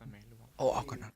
ก่อนไหมหรือว่าเอาออกก่อนนะ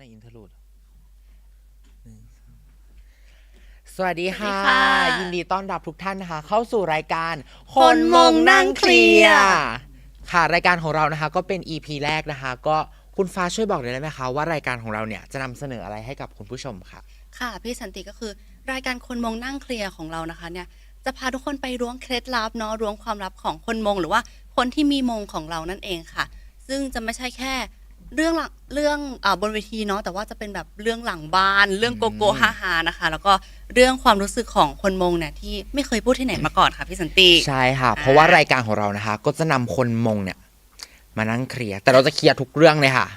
ในอินเทอร์ลูดหนึ่งสองสวัสดีค่ะ สวัสดีค่ะยินดีต้อนรับทุกท่านนะคะ เข้าสู่รายการคนมงนั่งเคลียร์ ค่ะรายการของเรานะคะ ก็เป็น EP แรกนะคะ ก็คุณฟ้าช่วยบอกหน่อยได้ไหมคะว่ารายการของเราเนี่ยจะนำเสนออะไรให้กับคุณผู้ชมค่ะ ค่ะพี่สันติก็คือรายการคนมงนั่งเคลียร์ของเรานะคะเนี่ยจะพาทุกคนไปล้วงเคล็ดลับเนาะล้วงความลับของคนมงหรือว่าคนที่มีมงของเรานั่นเองค่ะ ซึ่งจะไม่ใช่แค่ เรื่องหลังเรื่องอาบนเวทีเนาะแต่ว่าจะเป็นแบบเรื่องหลังบ้าน เรื่องโกโก้ฮาฮานะคะ แล้วก็เรื่องความรู้สึกของคนมงเนี่ยที่ไม่เคยพูดที่ไหนมาก่อนค่ะพี่สันติ ใช่ค่ะ เพราะว่ารายการของเรานะคะ ก็จะนำคนมงเนี่ย มานั่งเคลียร์แต่เราจะเคลียร์ทุกเรื่องเลยค่ะ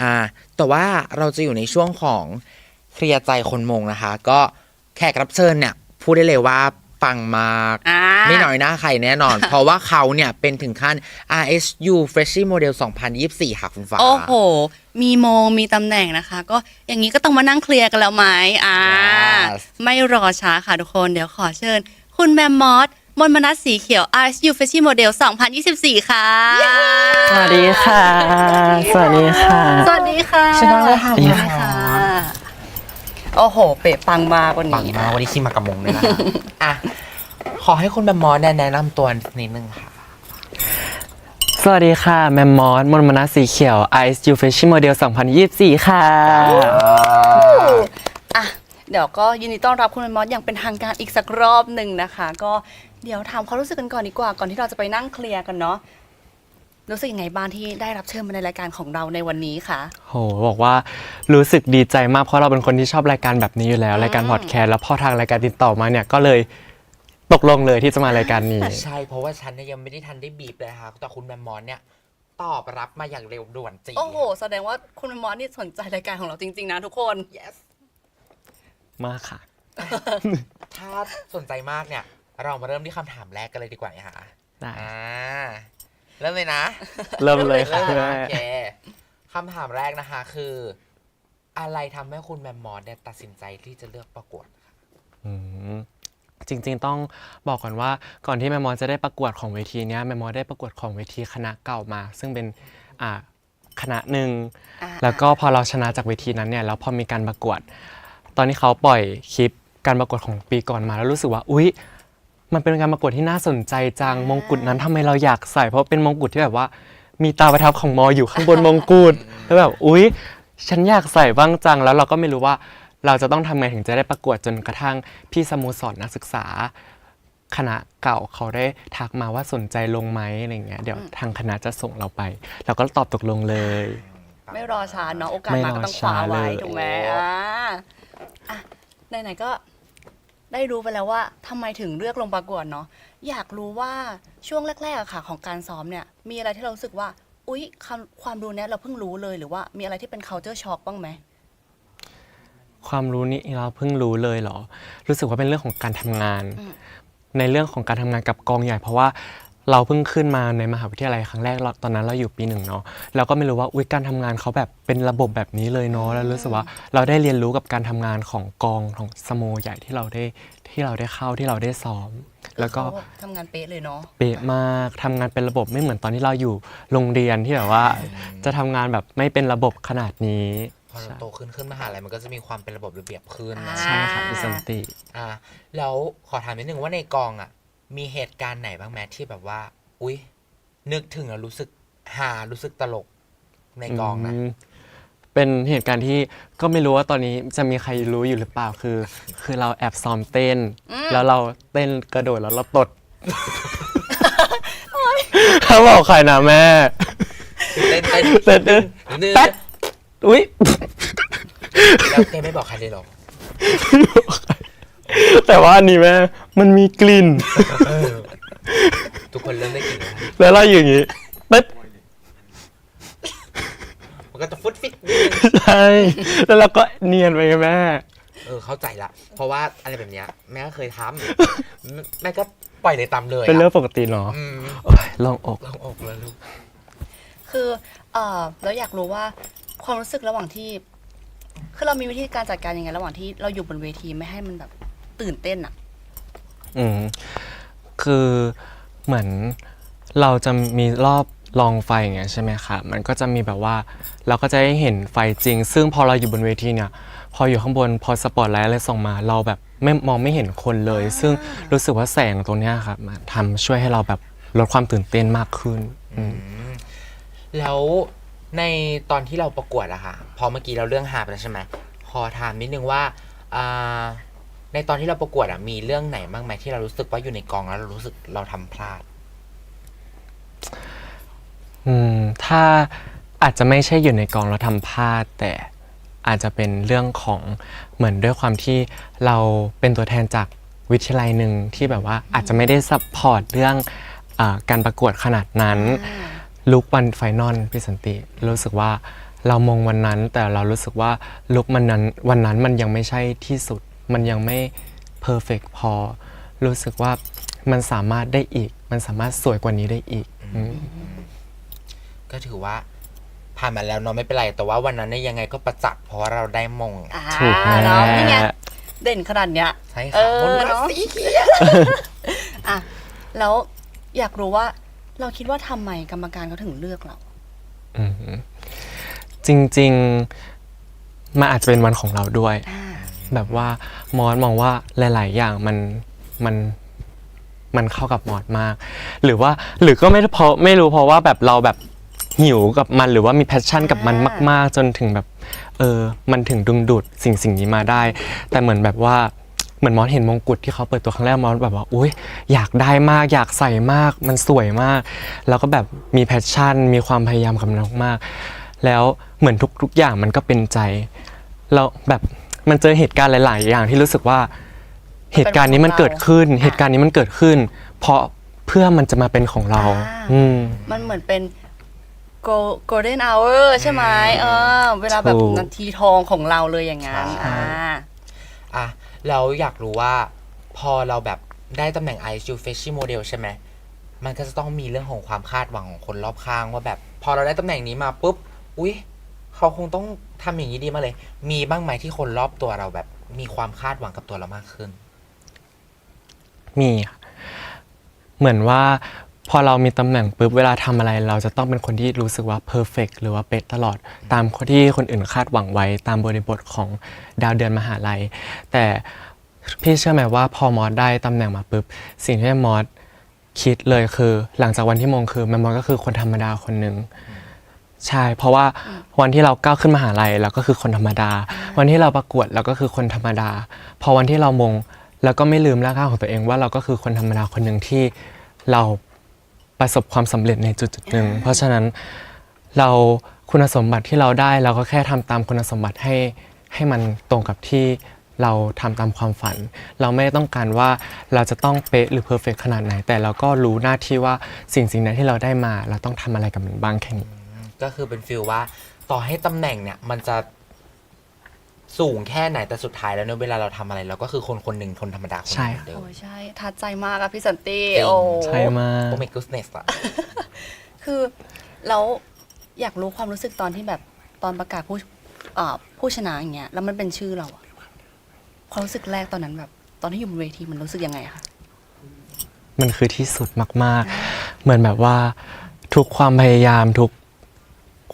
อ่า แต่ว่าเราจะอยู่ในช่วงของเคลียร์ใจคนมงนะคะ ก็แขกรับเชิญเนี่ยพูดได้เลยว่า ปังมาก อ่า ไม่น้อยหน้าใครแน่นอน เพราะว่าเขาเนี่ยเป็นถึงขั้น RSU Freshie Model 2024 ค่ะคุณฟ้า โอ้โห มีโมงมีตำแหน่งนะคะ ก็อย่างนี้ก็ต้องมานั่งเคลียร์กันแล้วไหมอ่า Yes ไม่รอช้าค่ะทุกคน เดี๋ยวขอเชิญ คุณแมมมอสมนมนัสสีเขียว RSU f a s h i o n Model 2024 ค่ะ สวัสดีค่ะ สวัสดีค่ะ สวัสดีค่ะชนะเลยค่ะ สวัสดีค่ะ โอ้โห เป๊ะปังมากวันปังนี้มากวันนี้คิมมากับมงเลยนะคะอะ ขอให้คุณแบมมอสแนะนำตัวนิดนึงค่ะ สวัสดีค่ะ แมมมอสมนมนัสสีเขียว ISU Fashion Model 2024 ค่ะ อะ เดี๋ยวก็ยินดีต้อนรับคุณแมมมอสอย่างเป็นทางการอีกสักรอบหนึ่งนะคะ ก็เดี๋ยวถามความรู้สึกกันก่อนดีกว่า ก่อนที่เราจะไปนั่งเคลียร์กันเนาะ รู้สึกยังไงบ้างที่ได้รับเชิญมาในรายการของเราในวันนี้คะโหบอกว่ารู้สึกดีใจมากเพราะเราเป็นคนที่ชอบรายการแบบนี้อยู่แล้วอืมรายการพอดแคสต์แล้วพอทางรายการติดต่อมาเนี่ยก็เลยตกลงเลยที่จะมารายการนี้ ใช่เพราะว่าฉันเนี่ยยังไม่ได้ทันได้บีบเลยค่ะแต่คุณแบมมอสเนี่ยตอบรับมาอย่างเร็วด่วนจริง โอ้โห แสดงว่าคุณแมมมอสนี่สนใจรายการของเราจริง ๆ นะทุกคน yes มากค่ะ ถ้าสนใจมากเนี่ย เรามาเริ่มที่คำถามแรกกันเลยดีกว่านะคะได้อ่า เริ่มเลยนะเริ่มเลยค่ะเริ่มคุณเลยแม่นะโอเคคำถามแรกนะคะคือ อะไรทำให้คุณแบมมอสเนี่ยตัดสินใจที่จะเลือกประกวดค่ะอืมจริงๆต้องบอกก่อนว่าก่อนที่แมมมอสจะได้ประกวดของเวทีเนี้ยแมมมอสได้ประกวดของเวทีคณะเก่ามา ซึ่งเป็นอ่าคณะหนึ่ง อ่าแล้วก็พอเราชนะจากเวทีนั้นเนี่ยแล้วพอมีการประกวด ตอนนี้เขาปล่อยคลิปการประกวดของปีก่อนมาแล้วรู้สึกว่าอุ๊ย มันเป็นการประกวดที่น่าสนใจจังมงกุฎนั้นทำไมเราอยากใส่เพราะเป็นมงกุฎที่แบบว่า มีตาประทับของมออยู่ข้างบนมงกุฎแล้วแบบอุ๊ย ฉันอยากใส่บ้างจังแล้วเราก็ไม่รู้ว่าเราจะต้องทำไงถึงจะได้ประกวดจนกระทั่งพี่สโมสรนักศึกษา คณะเก่าเขาได้ทักมาว่าสนใจลงไหมอะไรเงี้ยเดี๋ยวทางคณะจะส่งเราไป เราก็ตอบตกลงเลย ไม่รอช้าเนาะโอกาสไม่มารอก็ต้องคว้าไว้ช้าเลยถูกไหมอ่าอะไหนๆก็ ได้รู้ไปแล้วว่าทำไมถึงเลือกลงประกวดเนาะอยากรู้ว่าช่วงแรกๆอะค่ะของการซ้อมเนี่ยมีอะไรที่เรารู้สึกว่า อุ๊ยคำความรู้เนี้ยเราเพิ่งรู้เลยหรือว่ามีอะไรที่เป็น culture shock บ้างไหมความรู้นี้เราเพิ่งรู้เลยเหรอ รู้สึกว่าเป็นเรื่องของการทำงานอืมในเรื่องของการทำงานกับกองใหญ่ เพราะว่า เราเพิ่งขึ้นมาในมหาวิทยาลัยครั้งแรกเราตอนนั้นเราอยู่ปีหนึ่งเนาะเราก็ไม่รู้ว่าอุ้ยการทำงานเขาแบบเป็นระบบแบบนี้เลยเนาะแล้วรู้สึกว่าเราได้เรียนรู้กับการทำงานของกองของสโมใหญ่ที่เราได้ที่เราได้เข้าที่เราได้ซ้อม แล้วก็เขาทำงานเป๊ะเลยเนาะเป๊ะมากทำงานเป็นระบบไม่เหมือนตอนที่เราอยู่โรงเรียนที่แบบว่า จะทำงานแบบไม่เป็นระบบขนาดนี้พอเราโตขึ้นขึ้นมหาลัยมันก็จะมีความเป็นระบบระเบียบขึ้นอ่านะใช่ค่ะพี่สันติอ่าแล้วขอถามนิดนึงว่าในกองอะ มีเหตุการณ์ไหนบ้างไหมที่แบบว่า อุ๊ย นึกถึงแล้วรู้สึกหารู้สึกตลกในกองนะ มเป็นเหตุการณ์ที่ก็ไม่รู้ว่าตอนนี้จะมีใครรู้อยู่หรือเปล่าคือ คือเราแอบซ้อมเต้น แล้วเราเต้นกระโดดแล้วเราตดเขาบอกใครนะแม่เต้นเต้นเต้นเต้นนึงแป๊ดอุ้ยแล้วแกไม่บอกใครเลยเหรอ แต่ว่าอันนี้แม่มันมีกลิ่นเออทุกคนเริ่มได้กลิ่นแล้วแล้วเราอยู่อย่างนี้เป๊ดมันก็จะฟุดฟิตนิดนึงใช่แล้วเราก็เนียนไปไงแม่ เออเข้าใจละ เพราะว่าอะไรแบบเนี้ยแม่ก็เคยทำแม่ก็ปล่อยเลยตามเลยเป็นเรื่องอะปกติเนาะอืมโอ้ยลองอก ลองอกเลยลูกคือเอ่อแล้วอยากรู้ว่าความรู้สึกระหว่างที่ คือเรามีวิธีการจัดการยังไง ระหว่างที่เราอยู่บนเวทีไม่ให้มันแบบ ตื่นเต้นอะอืมคือเหมือนเราจะมีรอบลองไฟอย่างเงี้ยใช่ไหมคะมันก็จะมีแบบว่าเราก็จะได้เห็นไฟจริง ซึ่งพอเราอยู่บนเวทีเนี่ย พออยู่ข้างบนพอสปอตไลท์อะไรส่องมา เราแบบไม่มองไม่เห็นคนเลย ซึ่งรู้สึกว่าแสงตรงเนี้ยครับมาทำช่วยให้เราแบบลดความตื่นเต้นมากขึ้นอืม แล้วในตอนที่เราประกวดอะค่ะ พอเมื่อกี้เราเรื่องหาไปแล้วใช่ไหมขอถามนิดนึงว่าอ่า ในตอนที่เราประกวดอะมีเรื่องไหนบ้างไหมที่เรารู้สึกว่าอยู่ในกองแล้วเรารู้สึกเราทำพลาด อืมถ้าอาจจะไม่ใช่อยู่ในกองเราทำพลาด แต่อาจจะเป็นเรื่องของเหมือนด้วยความที่เราเป็นตัวแทนจากวิทยาลัยหนึ่งที่แบบว่าอาจจะไม่ได้ซัพพอร์ตเรื่องอาการประกวดขนาดนั้นลุกวันไฟนอลพี่สันติรู้สึกว่าเรามองวันนั้นแต่เรารู้สึกว่าลุกมันนั้นวันนั้นมันยังไม่ใช่ที่สุด มันยังไม่เพอร์เฟกพอ รู้สึกว่ามันสามารถได้อีก มันสามารถสวยกว่านี้ได้อีกอืมก็ถือว่าผ่านมาแล้วเนาะไม่เป็นไร แต่ว่าวันนั้นเนี่ยยังไงก็ประจักษ์เพราะว่าเราได้มง อ่าถูกเนาะนี่ไงแล้วเด่นขนาดเนี้ย ใช่เอค่ะอบนเนอะ สีเขียวอะแล้วอยากรู้ว่าเราคิดว่าทำไมกรรมการเขาถึงเลือกเรา อืมจริงๆ มันอาจจะเป็นวันของเราด้วย อ่า แบบว่ามอสมองว่าหลาย ๆ อย่างมันมันมันเข้ากับมอสมาก หรือว่าหรือก็ไม่เพราะไม่รู้เพราะว่าแบบเราแบบหิวกับมันหรือว่ามีแพชชั่นกับมันมาก ๆ จนถึงแบบเออมันถึงดึงดูดสิ่งสิ่งนี้มาได้ แต่เหมือนแบบว่าเหมือนมอสเห็นมงกุฎที่เขาเปิดตัวครั้งแรกมอสแบบว่าอุ้ยอยากได้มาก อยากใส่มาก มันสวยมาก แล้วก็แบบมีแพชชั่น มีความพยายามกับมันมากๆแล้วเหมือนทุกๆอย่างมันก็เป็นใจเราแบบ มันเจอเหตุการณ์หลาย ๆ อย่างที่รู้สึกว่า เหตุการณ์นี้มันเกิดขึ้น เหตุการณ์นี้มันเกิดขึ้น เพราะเพื่อมันจะมาเป็นของเราอืม มันเหมือนเป็น go- golden hour ใช่ไหมเออ เวลาแบบถูก นาทีทองของเราเลยอย่างนั้นใช่ อ่า อะเราอยากรู้ว่าพอเราแบบได้ตำแหน่ง ISU f a s h i Model ใช่ไหม มันก็จะต้องมีเรื่องของความคาดหวังของคนรอบข้างว่าแบบ พอเราได้ตำแหน่งนี้มาปุ๊บ อุ๊ย เขาคงต้องทำอย่างนี้ดีมากเลย มีบ้างไหมที่คนรอบตัวเราแบบ มีความคาดหวังกับตัวเรามากขึ้น มีค่ะเหมือนว่าพอเรามีตำแหน่งปุ๊บเวลาทำอะไร เราจะต้องเป็นคนที่รู้สึกว่าเพอร์เฟกหรือว่าเป๊ะตลอด ตามคนที่คนอื่นคาดหวังไว้ ตามบริบทของดาวเดือนมหาลัย แต่พี่เชื่อไหมว่าพอมอสได้ตำแหน่งมาปุ๊บสิ่งที่มอสคิดเลยคือ หลังจากวันที่มงคือแมมมอสก็คือคนธรรมดาคนหนึ่ง ใช่ เพราะว่าวันที่เราก้าวขึ้นมหาลัยเราก็คือคนธรรมดา วันที่เราประกวดเราก็คือคนธรรมดา พอวันที่เรามงเราก็ไม่ลืมรากเหง้าของตัวเองว่าเราก็คือคนธรรมดาคนหนึ่งที่เราประสบความสำเร็จในจุดจุดๆหนึ่งเพราะฉะนั้นเราคุณสมบัติที่เราได้เราก็แค่ทำตามคุณสมบัติให้ให้มันตรงกับที่เราทำตามความฝัน เราไม่ได้ต้องการว่าเราจะต้องเป๊ะหรือเพอร์เฟกขนาดไหน แต่เราก็รู้หน้าที่ว่าสิ่งสิ่งนั้นที่เราได้มา เราต้องทำอะไรกับมันบ้างแค่นี้ ก็คือเป็นฟิลว่าต่อให้ตำแหน่งเนี่ยมันจะสูงแค่ไหนแต่สุดท้ายแล้วเนี่ยเวลาเราทำอะไรเราก็คือคนคนหนึ่งคนธรรมดาคนหใช่ นึ่งเหมือนเดิม โอ้ยใช่ทัดใจมากอะพี่สันติจริง โอ้ใช่มาก โอ้ my goodness อะ คือแล้วอยากรู้ความรู้สึกตอนที่แบบตอนประกาศผู้เอ่อผู้ชนะอย่างเงี้ยแล้วมันเป็นชื่อเราอะความรู้สึกแรกตอนนั้นแบบ ตอนที่อยู่บนเวทีมันรู้สึกยังไงอะคะ มันคือที่สุดมาก ๆ เหมือนแบบว่า ทุกความพยายามทุก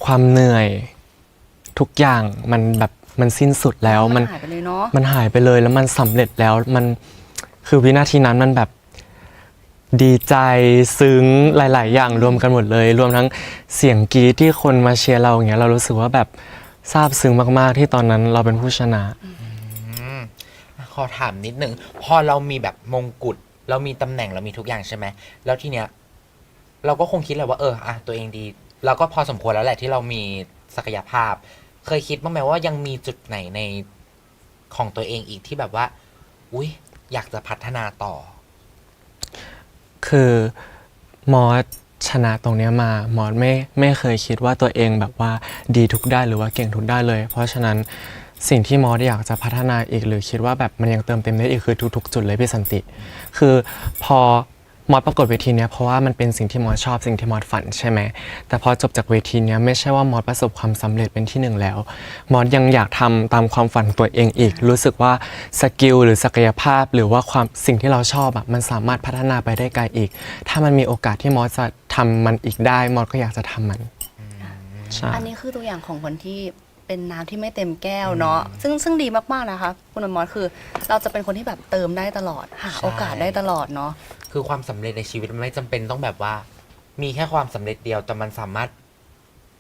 ความเหนื่อย ทุกอย่างมันแบบมันสิ้นสุดแล้วมันหายไปเลยเนาะมันหายไปเลยแล้วมันสำเร็จแล้วมันคือวินาทีนั้นมันแบบดีใจซึ้งหลาย ๆ อย่างรวมกันหมดเลย รวมทั้งเสียงกรีดที่คนมาเชียร์เราอย่างเงี้ยเรารู้สึกว่าแบบซาบซึ้งมาก ๆ ที่ตอนนั้นเราเป็นผู้ชนะ อืมขอถามนิดหนึ่งพอเรามีแบบมงกุฎเรามีตำแหน่งเรามีทุกอย่างใช่ไหมแล้วทีเนี้ย เราก็คงคิดแหละว่าเอออะตัวเองดี เราก็พอสมควรแล้วแหละที่เรามีศักยภาพ เคยคิดบ้างไหมว่ายังมีจุดไหนในของตัวเองอีกที่แบบว่า อุ้ยอยากจะพัฒนาต่อ คือมอสชนะตรงเนี้ยมามอสไม่ไม่เคยคิดว่าตัวเองแบบว่าดีทุกด้านหรือว่าเก่งทุกด้านเลย เพราะฉะนั้นสิ่งที่มอสอยากจะพัฒนาอีกหรือคิดว่าแบบมันยังเติมเต็มได้อีกคือทุกๆ จุดเลยพี่สันติ คือพอ มอสประกวดเวทีเนี้ยเพราะว่ามันเป็นสิ่งที่มอสชอบสิ่งที่มอสฝันใช่ไหมแต่พอจบจากเวทีเนี้ยไม่ใช่ว่ามอสประสบความสำเร็จเป็นที่หนึ่งแล้ว มอสยังอยากทำตามความฝันของตัวเองอีก รู้สึกว่าสกิลหรือศักยภาพ หรือว่าความสิ่งที่เราชอบอะมันสามารถพัฒนาไปได้ไกลอีก ถ้ามันมีโอกาสที่มอสจะททำมันอีกได้ มอสก็อยากจะทำมันใช่อันนี้คือตัวอย่างของคนที่ เป็นน้ำที่ไม่เต็มแก้วเนาะซึ่งซึ่งดีมากๆนะคะ คุณอมรคือ เราจะเป็นคนที่แบบเติมได้ตลอด หาใช่ โอกาสได้ตลอดเนาะ คือความสำเร็จในชีวิตมันไม่จำเป็นต้องแบบว่า มีแค่ความสำเร็จเดียวแต่มันสามารถ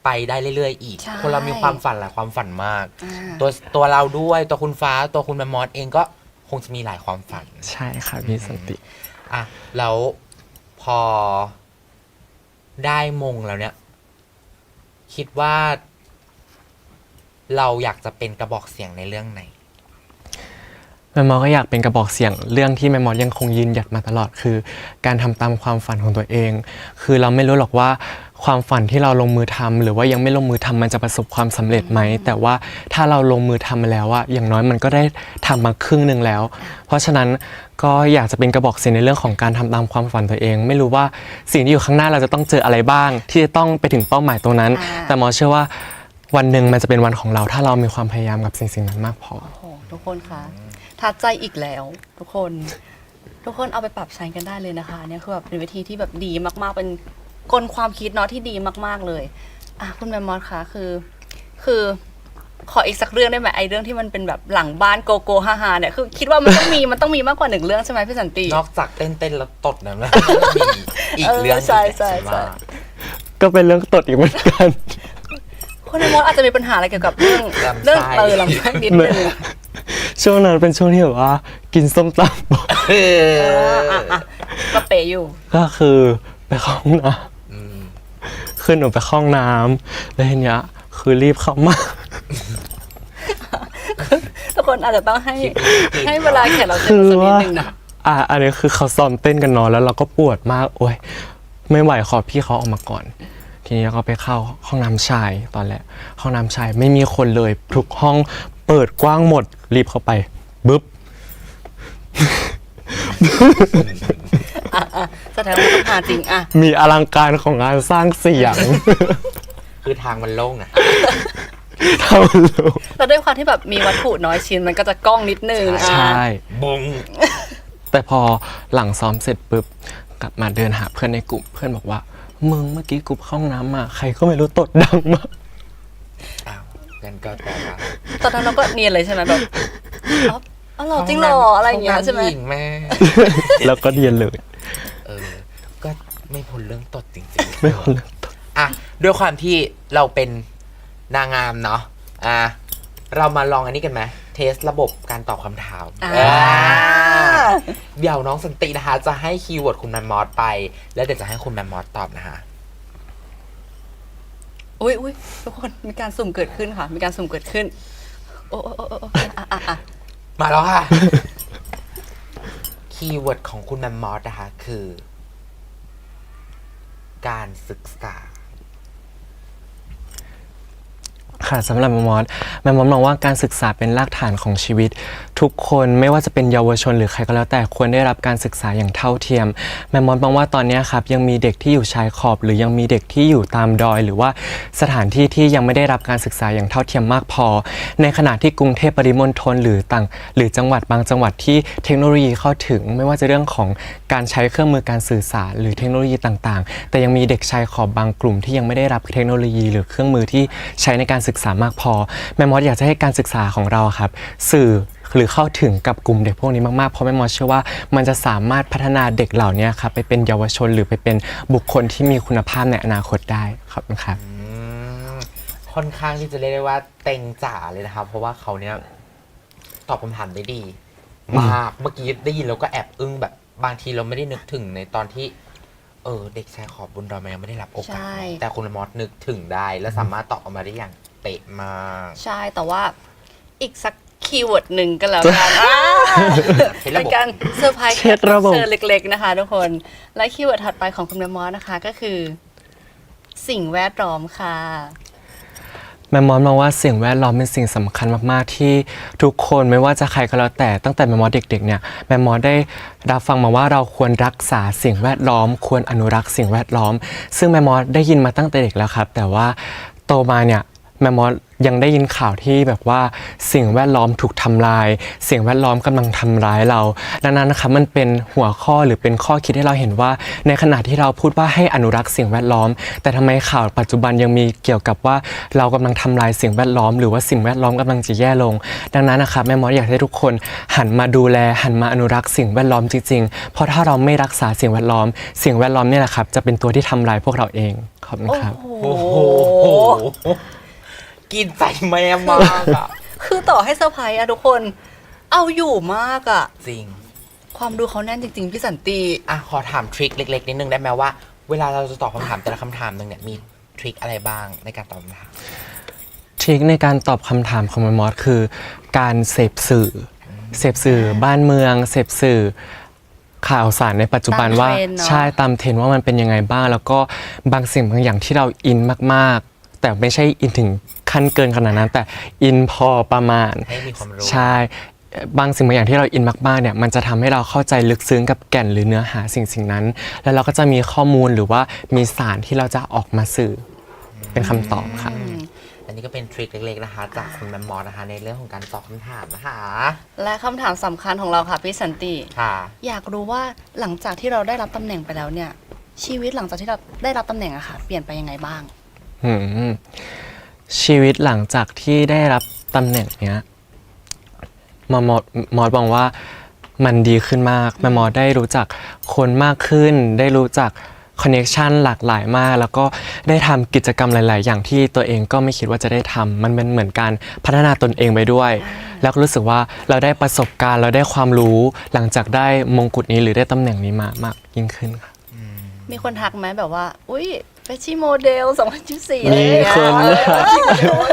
ไปได้เรื่อย ๆ อีก ใช่ คนเรามีความฝันหลายความฝันมาก อ่า ตัวตัวเราด้วยตัวคุณฟ้าตัวคุณแมมมอสเองก็คงจะมีหลายความฝัน ใช่ค่ะพี่สันติ อะแล้วพอได้มงแล้วเนี่ย คิดว่า เราอยากจะเป็นกระบอกเสียงในเรื่องไหน แมมมอสก็อยากเป็นกระบอกเสียงเรื่องที่แมมมอสยังคงยืนหยัดมาตลอดคือ การทำตามความฝันของตัวเอง คือเราไม่รู้หรอกว่าความฝันที่เราลงมือทำหรือว่ายังไม่ลงมือทำมันจะประสบความสำเร็จไหม แต่ว่าถ้าเราลงมือทำมาแล้วอะอย่างน้อยมันก็ได้ทำมาครึ่งหนึ่งแล้ว เพราะฉะนั้นก็อยากจะเป็นกระบอกเสียงในเรื่องของการทำตามความฝันตัวเอง ไม่รู้ว่าสิ่งที่อยู่ข้างหน้าเราจะต้องเจออะไรบ้าง ที่จะต้องไปถึงเป้าหมายตรงนั้น อ่า แต่หมอเชื่อว่า วันหนึ่งมันจะเป็นวันของเรา ถ้าเรามีความพยายามกับสิ่งสิ่งนั้นมากพอ โอ้โหทุกคนคะทัดใจอีกแล้ว ทุกคน ทุกคนเอาไปปรับใช้กันได้เลยนะคะเนี่ยคือแบบเป็นวิธีที่แบบดีมากๆเป็นกลความคิดเนาะที่ดีมากๆเลยอะคุณแมมมอสคะคือ คือขออีกสักเรื่องได้ไหมไอเรื่องที่มันเป็นแบบหลังบ้านโกโก้ฮ่าฮาเนี่ยคือคิดว่ามันต้องมี มันต้องมีมากกว่าหนึ่งเรื่องใช่ไหมพี่สันติ นอกจากเต้นเต้นๆแล้วตดนะมันมีอีกเออเรื่องใช่ใช่หนึ่งใช่ ว่า ก็เป็นเรื่องตดอีกเหมือนกัน คุณแมมมอสอาจจะมีปัญหาอะไรเกี่ยวกับเรื่องเรื่องเออลำไส้นิดนึงช่วงนั้นเป็นช่วงที่แบบว่า กินส้มตำบ่อยเออเอออะอะก็เปย์อยู่ ก็คือไปเข้าห้องน้อืมำขึ้นหนูไปเข้าห้องน้ำแล้วทีเนี้ยคือรีบเข้ามา ทุกคนอาจจะต้องให้คิดผิดให้เวลาแขกเราเต้นคือสักนิดว่านึงนะอะอันนี้คือเขาซ้อมเต้นกันเนอนแล้วเราก็ปวดมาก โอ้ย ไม่ไหวขอพี่เขาออกมาก่อน ทีนี้ก็ไปเข้าห้องน้ำชายตอนแรกห้องน้ำชายไม่มีคนเลย ทุกห้องเปิดกว้างหมดรีบเข้าไปบึ๊บ อะอะแสดงว่าต้องหาจริงอะ มีอลังการของงานสร้างเสียง คือทางมันโล่งอะ เท่าลูกแล้วด้วยความที่แบบมีวัตถุน้อยชิ้นมันก็จะกล้องนิดนึงใชอะ่บง แต่พอหลังซ้อมเสร็จปุ๊บกลับมาเดินหาเพื่อนในกลุ่มเพื่อนบอกว่า มึงเมื่อกี้กูเข้าห้องน้ำมาใครก็ไม่รู้ตดดังมากอ้าวกันก็แปลว่าตอนนั้นเราก็เนียนเลยใช่ไหมแบบอ๋ออ๋อเหรอจริงเหรออะไรอย่างเงี้ยใช่ไหม ห้น้ำญิงแม่แล้วก็เรียนเลย เออ ก็ไม่พ้นเรื่องตดจริงไม่คนเลยๆอะด้วยความที่เราเป็นนางงามเนาะอะ เรามาลองอันนี้กันไหมเทสระบบการตอบคำถามอ่า อ่าเดี๋ยวน้องสันตินะคะ จะให้คีย์เวิร์ดคุณแมมมอสไป แล้วเดี๋ยวจะให้คุณแมมมอสตอบนะคะ อุ้ยอุ้ยทุกคนมีการสุ่มเกิดขึ้นค่ะ มีการสุ่มเกิดขึ้น โอ้โอ้โอ้โอ้อะอะอะมาแล้วค่ะ คีย์เวิร์ดของคุณแมมมอสนะคะ คือ การศึกษา ค่ะสำหรับแมมมอสแมมมอสมองว่าการศึกษาเป็นรากฐานของชีวิตทุกคนไม่ว่าจะเป็นเยาวชนหรือใครก็แล้วแต่ควรได้รับการศึกษาอย่างเท่าเทียม แมมมอสมองว่าตอนนี้ครับยังมีเด็กที่อยู่ชายขอบ หรือยังมีเด็กที่อยู่ตามดอย หรือว่าสถานที่ที่ยังไม่ได้รับการศึกษาอย่างเท่าเทียมมากพอ ในขณะที่กรุงเทพปริมณฑลหรือต่าง หรือจังหวัดบางจังหวัดที่เทคโนโลยีเข้าถึง ไม่ว่าจะเรื่องของการใช้เครื่องมือการสื่อสารหรือเทคโนโลยีต่างๆ แต่ยังมีเด็กชายขอบบางกลุ่มที่ยังไม่ได้รับเทคโนโลยี หรือเครื่องมือที่ใช้ในการศึกษามากพอ แม่มอสอยากจะให้การศึกษาของเราครับสื่อ หรือเข้าถึงกับกลุ่มเด็กพวกนี้มากๆ เพราะแม่มอสเชื่อว่ามันจะสามารถพัฒนาเด็กเหล่านี้ครับไปเป็นเยาวชนหรือไปเป็นบุคคลที่มีคุณภาพในอนาคตได้ขอบคุณครับอืมค่อนข้างที่จะเรียกได้ว่าเต็งจ๋าเลยนะครับ เพราะว่าเขาเนี้ยตอบคำถามได้ดีมากเมื่อกี้ได้ยินแล้วก็แอบอึ้งแบบบางทีเราไม่ได้นึกถึงในตอนที่ เออ เด็กชายขอบบนดอยมันยังไม่ได้รับโอกาส ใช่ แต่คุณมอสนึกถึงได้ และสามารถตอบออกมาได้อย่างเป๊ะมาก ใช่แต่ว่าอีกสัก คีย์เวิร์ดหนึ่งก็แล้วกันอ่าเช็คระบบ เป็นการเซอร์ไพรส์เช็คระบบ เซอร์เล็กๆนะคะทุกคน และคีย์เวิร์ดถัดไปของคุณแมมมอสนะคะก็คือ สิ่งแวดล้อมค่ะ แม่มอสมองว่าสิ่งแวดล้อมเป็นสิ่งสำคัญมาก ๆ ที่ทุกคนไม่ว่าจะใครก็แล้วแต่ตั้งแต่แม่มอสเด็ก ๆ เนี่ยแม่มอสได้รับฟังมาว่าเราควรรักษาสิ่งแวดล้อม ควรอนุรักษ์สิ่งแวดล้อม ซึ่งแม่มอสได้ยินมาตั้งแต่เด็กแล้วครับ แต่ว่าโตมาเนี่ยแม่มอส ยังได้ยินข่าวที่แบบว่าสิ่งแวดล้อมถูกทำลาย สิ่งแวดล้อมกำลังทำร้ายเรา ดังนั้นนะคะมันเป็นหัวข้อหรือเป็นข้อคิดให้เราเห็นว่า ในขณะที่เราพูดว่าให้อนุรักษ์สิ่งแวดล้อม แต่ทำไมข่าวปัจจุบันยังมีเกี่ยวกับว่าเรากำลังทำลายสิ่งแวดล้อม หรือว่าสิ่งแวดล้อมกำลังจะแย่ลง ดังนั้นนะคะแม่มอสอยากให้ทุกคนหันมาดูแลหันมาอนุรักษ์สิ่งแวดล้อมจริงๆ เพราะถ้าเราไม่รักษาสิ่งแวดล้อม สิ่งแวดล้อมเนี่ยแหละครับจะเป็นตัวที่ทำลายพวกเราเองขอบคุณครับ โอ้โห กินใจแม่มากอะคือต่อให้เซอร์ไพรส์อะทุกคน เอาอยู่มากอะจริง ความดูเขาแน่นจริง ๆ พี่สันติ อะขอถามทริคเล็ก ๆ นิดนึงได้ไหมว่า เวลาเราจะตอบคำถามแต่ละคำถามหนึ่งเนี่ยมีทริคอะไรบ้างในการตอบคำถามทริคในการตอบคำถามของแมมมอสคือ การเสพสื่ออเสพสื่อบ้านเมือง เสพสื่อข่าวสารในปัจจุบันตามว่าเทรนด์เนอะ ใช่ตามเทรนด์ว่ามันเป็นยังไงบ้าง แล้วก็บางสิ่งบางอย่างที่เราอินมากๆ แต่ไม่ใช่อินถึง ขั้นเกินขนาดนั้น แต่อินพอประมาณให้มีความรู้ ใช่บางสิ่งบางอย่างที่เราอินมากๆเนี่ยมันจะทำให้เราเข้าใจลึกซึ้งกับแก่นหรือเนื้อหาสิ่งสิ่งนั้น แล้วเราก็จะมีข้อมูลหรือว่ามีสารที่เราจะออกมาสื่อเป็นคำตอบค่ะ อันนี้ก็เป็นทริคเล็กๆนะคะ จากคุณแมมมอสนะคะในเรื่องของการตอบคำถามนะคะและคำถามสำคัญของเราค่ะพี่สันติ ค่ะ อยากรู้ว่าหลังจากที่เราได้รับตำแหน่งไปแล้วเนี่ย ชีวิตหลังจากที่เราได้รับตำแหน่งอะค่ะ เปลี่ยนไปยังไงบ้าง อืม ชีวิตหลังจากที่ได้รับตำแหน่งเนี้ยมามอดมอดมองว่ามันดีขึ้นมากแมมอดได้รู้จักคนมากขึ้น ได้รู้จักคอนเน t ชันหลากหลายมาก แล้วก็ได้ทำกิจกรรมหลาย ๆ อย่างที่ตัวเองก็ไม่คิดว่าจะได้ทำมันเป็นเหมือนการพัฒนาตนเองไปด้วย แล้วก็รู้สึกว่าเราได้ประสบการณ์ เราได้ความรู้หลังจากได้มงกุฎนี้หรือได้ตำแหน่งนี้มามากยิ่งขึ้นค่ะมีคนทักไหมแบบว่า อุ้ย เฟชชี่โมเดล2024อะไรอย่างเงี้ยมีคน เออ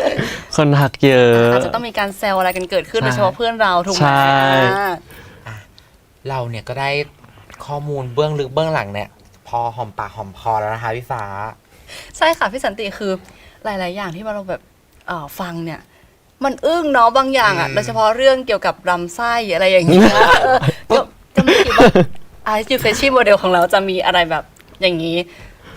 คนหักเยอะ อาจจะต้องมีการแซวอะไรกันเกิดขึ้นใช่โดยเฉพาะเพื่อนเราถูกไหมใช่ อ่าเราเนี่ยก็ได้ข้อมูลเบื้องลึกเบื้องหลังเนี่ย พอหอมปากหอมคอแล้วนะคะพี่ฟ้า ใช่ค่ะพี่สันติคือหลาย ๆ อย่างที่เราแบบเอ่อฟังเนี่ย มันอึ้งเนาะบางอย่างอะอืม โดยเฉพาะเรื่องเกี่ยวกับลำไส้อะไรอย่างเงี้ยเออก็ก็ไม่คิดว่าไอซ์ยูเฟชี่โมเดลของเราจะมีอะไรแบบอย่างนี้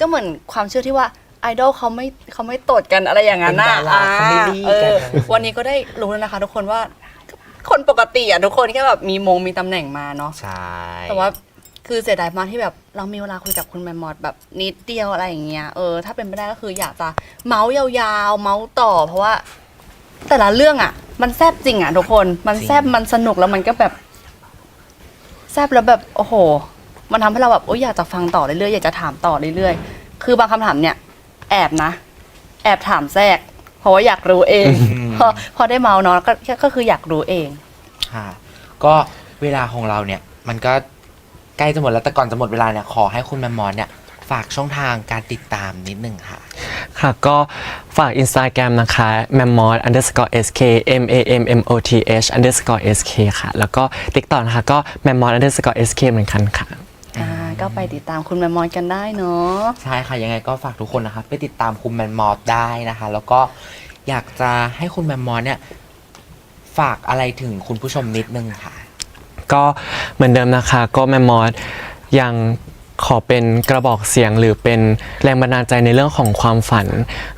ก็เหมือนความเชื่อที่ว่าไอดอลเขาไม่เขาไม่ตดกันอะไรอย่างนั้นน่ะเป็นดาราเขาไม่รีดเอกันอวันนี้ก็ได้รู้แล้วนะคะ ทุกคนว่าคนปกติอะทุกคนแค่แบบมีมงมีตำแหน่งมาเนาะ ใช่แต่ว่าคือเสียดายมากที่แบบเรามีเวลาคุยกับคุณแมมมอดแบบนิดเดียวอะไรอย่างเงี้ยเออถ้าเป็นไปได้ก็คืออยากจะเมาส์ยาวๆ เมาส์ต่อ เพราะว่า แต่ละเรื่องอะ มันแซบจริงอะทุกคน มันแซบมันสนุกแล้วมันก็แบบ แซบแล้วแบบ โอ้โห มันทำให้เราแบบโอ้ยอยากจะฟังต่อเรื่อยๆอยากจะถามต่อเรื่อยๆ คือบางคำถามเนี่ย แอบนะ แอบถามแทรก เพราะว่าอยากรู้เองพอพอได้เมาส์เนาะก็ก็คืออยากรู้เองค่ะก็เวลาของเราเนี่ย มันก็ใกล้จะหมดแล้วแต่ก่อนจะหมดเวลาเนี่ยขอให้คุณแมมมอสเนี่ยฝากช่องทางการติดตามนิดนึงค่ะ ค่ะก็ฝาก Instagram นะคะ m a m m o t underscore sk m a m m o t h underscore sk ค่ะ แล้วก็ TikTok นะคะก็ m a m m o t underscore sk เหมือนกันค่ะ อ่าก็ไปติดตามคุณแมมมอนกันได้เนาะ ใช่ค่ะยังไงก็ฝากทุกคนนะคะไปติดตามคุณแมมมอสได้นะคะ แล้วก็อยากจะให้คุณแมมมอสเนี่ยฝากอะไรถึงคุณผู้ชมนิดนึงค่ะ ก็เหมือนเดิมนะคะ ก็แมมมอสยังขอเป็นกระบอกเสียงหรือเป็นแรงบันดาลใจในเรื่องของความฝัน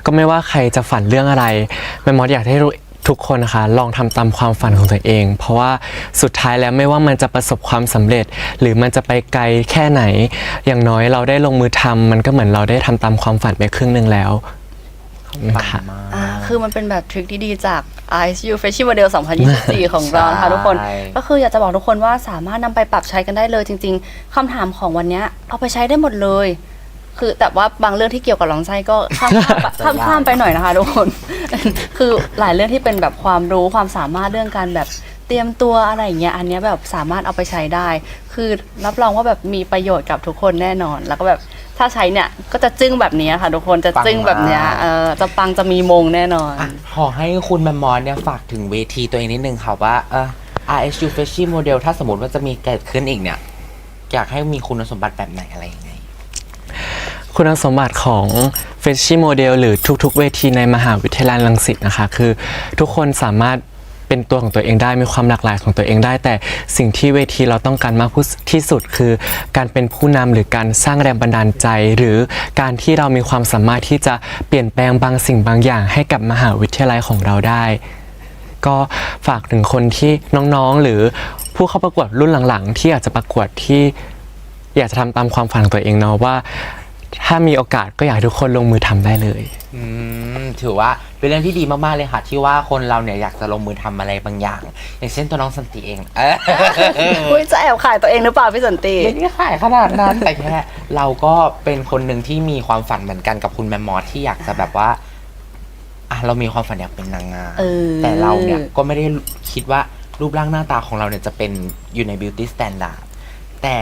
ก็ไม่ว่าใครจะฝันเรื่องอะไรแมมมอสอยากให้รู้ ทุกคนนะคะลองทำตามความฝันของตัวเอง เพราะว่าสุดท้ายแล้วไม่ว่ามันจะประสบความสำเร็จ หรือมันจะไปไกลแค่ไหน อย่างน้อยเราได้ลงมือทำมันก็เหมือนเราได้ทำตามความฝันไปครึ่งหนึ่งแล้วขอบคุณปังค่ะ มากอ่าคือมันเป็นแบบทริคที่ดีจาก ISU Fashion Model 2024 ของเรานะคะทุกคน ใช่ ก็คืออยากจะบอกทุกคนว่าสามารถนำไปปรับใช้กันได้เลยจริง ๆคำถามของวันเนี้ยเอาไปใช้ได้หมดเลย คือแต่ว่าบางเรื่องที่เกี่ยวกับลำไส้ก็ข้ามข้ามข้ามข้ามไปหน่อยนะคะทุกคน คือหลายเรื่องที่เป็นแบบความรู้ความสามารถเรื่องการแบบเตรียมตัวอะไรอย่างเงี้ยอันเนี้ยแบบสามารถเอาไปใช้ได้ คือรับรองว่าแบบมีประโยชน์กับทุกคนแน่นอน แล้วก็แบบถ้าใช้เนี่ยก็จะจึ้งแบบเนี้ยค่ะ ทุกคนจะจึ้งแบบเนี้ยปังมากเออจะปังจะมีมงแน่นอนอะขอให้คุณแมมมอสเนี่ยฝากถึงเวทีตัวเองนิดนึงค่ะว่าเออ RSU f r e s h i Model ถ้าสมมติว่าจะมีเกิดขึ้นอีกเนี่ย อยากให้มีคุณสมบัติแบบไหนอะไรยังไง คุณสมบัติของ f r e s h i Model หรือทุกๆ เวทีในมหาวิทยาลัยรังสิตนะคะ คือทุกคนสามารถเป็นตัวของตัวเองได้มีความหลากหลายของตัวเองได้ แต่สิ่งที่เวทีเราต้องการมากที่สุดคือการเป็นผู้นำหรือการสร้างแรงบันดาลใจ หรือการที่เรามีความสามารถที่จะเปลี่ยนแปลงบางสิ่งบางอย่าง ให้กับมหาวิทยาลัยของเราได้ ก็ฝากถึงคนที่น้องๆ หรือผู้เข้าประกวดรุ่นหลังๆ ที่อยากจะประกวดที่อยากจะทำตามความฝันของตัวเองเนาะว่า ถ้ามีโอกาสก็อยากให้ทุกคนลงมือทำได้เลย อืมถือว่าเป็นเรื่องที่ดีมาก ๆ เลยค่ะ ที่ว่าคนเราเนี่ยอยากจะลงมือทำอะไรบางอย่าง อย่างเช่นตัวน้องสันติเองเอออุ้ยจะแอบขายตัวเองหรือเปล่าพี่สันติ ไม่ได้ขายขนาดนั้นแต่แค่เราก็เป็นคนหนึ่งที่มีความฝันเหมือนกันกับคุณแมมมอสที่อยากจะแบบว่าอะเรามีความฝันอยากเป็นนางงามเออ แต่เราเนี่ยก็ไม่ได้คิดว่ารูปร่างหน้าตาของเราเนี่ยจะเป็นอยู่ใน beauty standard แต่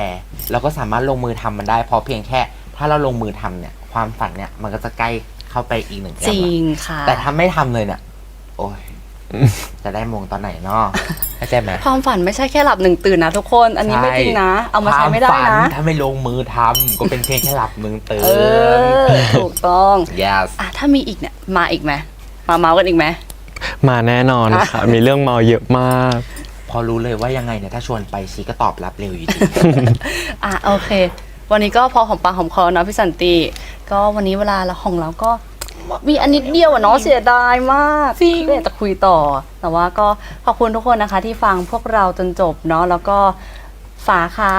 เราก็สามารถลงมือทำมันได้เพราะเพียงแค่ ถ้าเราลงมือทำเนี่ย ความฝันเนี่ยมันก็จะใกล้เข้าไปอีกหนึ่งจแก้วริละงค่ะ แต่ถ้าไม่ทำเลยเนี่ย โอ้ยจะได้มงตอนไหนเนาะเข้าใจไหมความฝันไม่ใช่แค่หลับหนึ่งตื่นนะทุกคน อันนี้ไม่จริงนะ เอามาใช้ไม่ได้ควฝันะถ้าไม่ลงมือทำก็เป็นเพียงแค่หลับมึงตื่น เออ ถูกต้อง yes อะถ้ามีอีกเนี่ย มาอีกไหมมาเมาส์กันอีกไหม มาแน่นอนค่ะ มีเรื่องเมาเยอะมาก พอรู้เลยว่ายังไงเนี่ยถ้าชวนไปชีก็ตอบรับเร็วอยู่ดี อะโอเค วันนี้ก็พอหอมปากหอมคอเนาะพี่สันติ ก็วันนี้เวลาเราของเราก็มีอันนิดเดียวอะเนาะเสียดายมากจริงอยากจะคุยต่อ แต่ว่าก็ขอบคุณทุกคนนะคะ ที่ฟังพวกเราจนจบเนาะแล้วก็ฟ้าค่ะ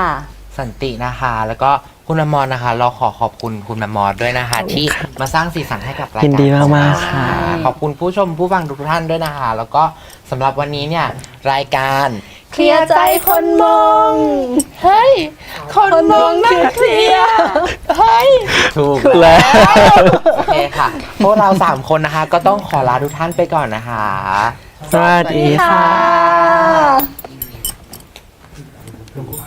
สันตินะคะ แล้วก็คุณแมมมอนนะคะ เราขอขอบคุณคุณแมมมอนด้วยนะคะ ที่มาสร้างสีสันให้กับรายการยินดีมากๆของเรค่ะ ขอบคุณผู้ชมผู้ฟังทุกท่านด้วยนะคะ แล้วก็สำหรับวันนี้เนี่ยรายการ เคลียร์ใจคนมอง เฮ้ย คนมองนั่งเคลียร์เฮ้ย ถูกแล้วโอเคค่ะ พวกเราสามคนนะคะ ก็ต้องขอลาทุกท่านไปก่อนนะคะ สวัสดีค่ะค่ะ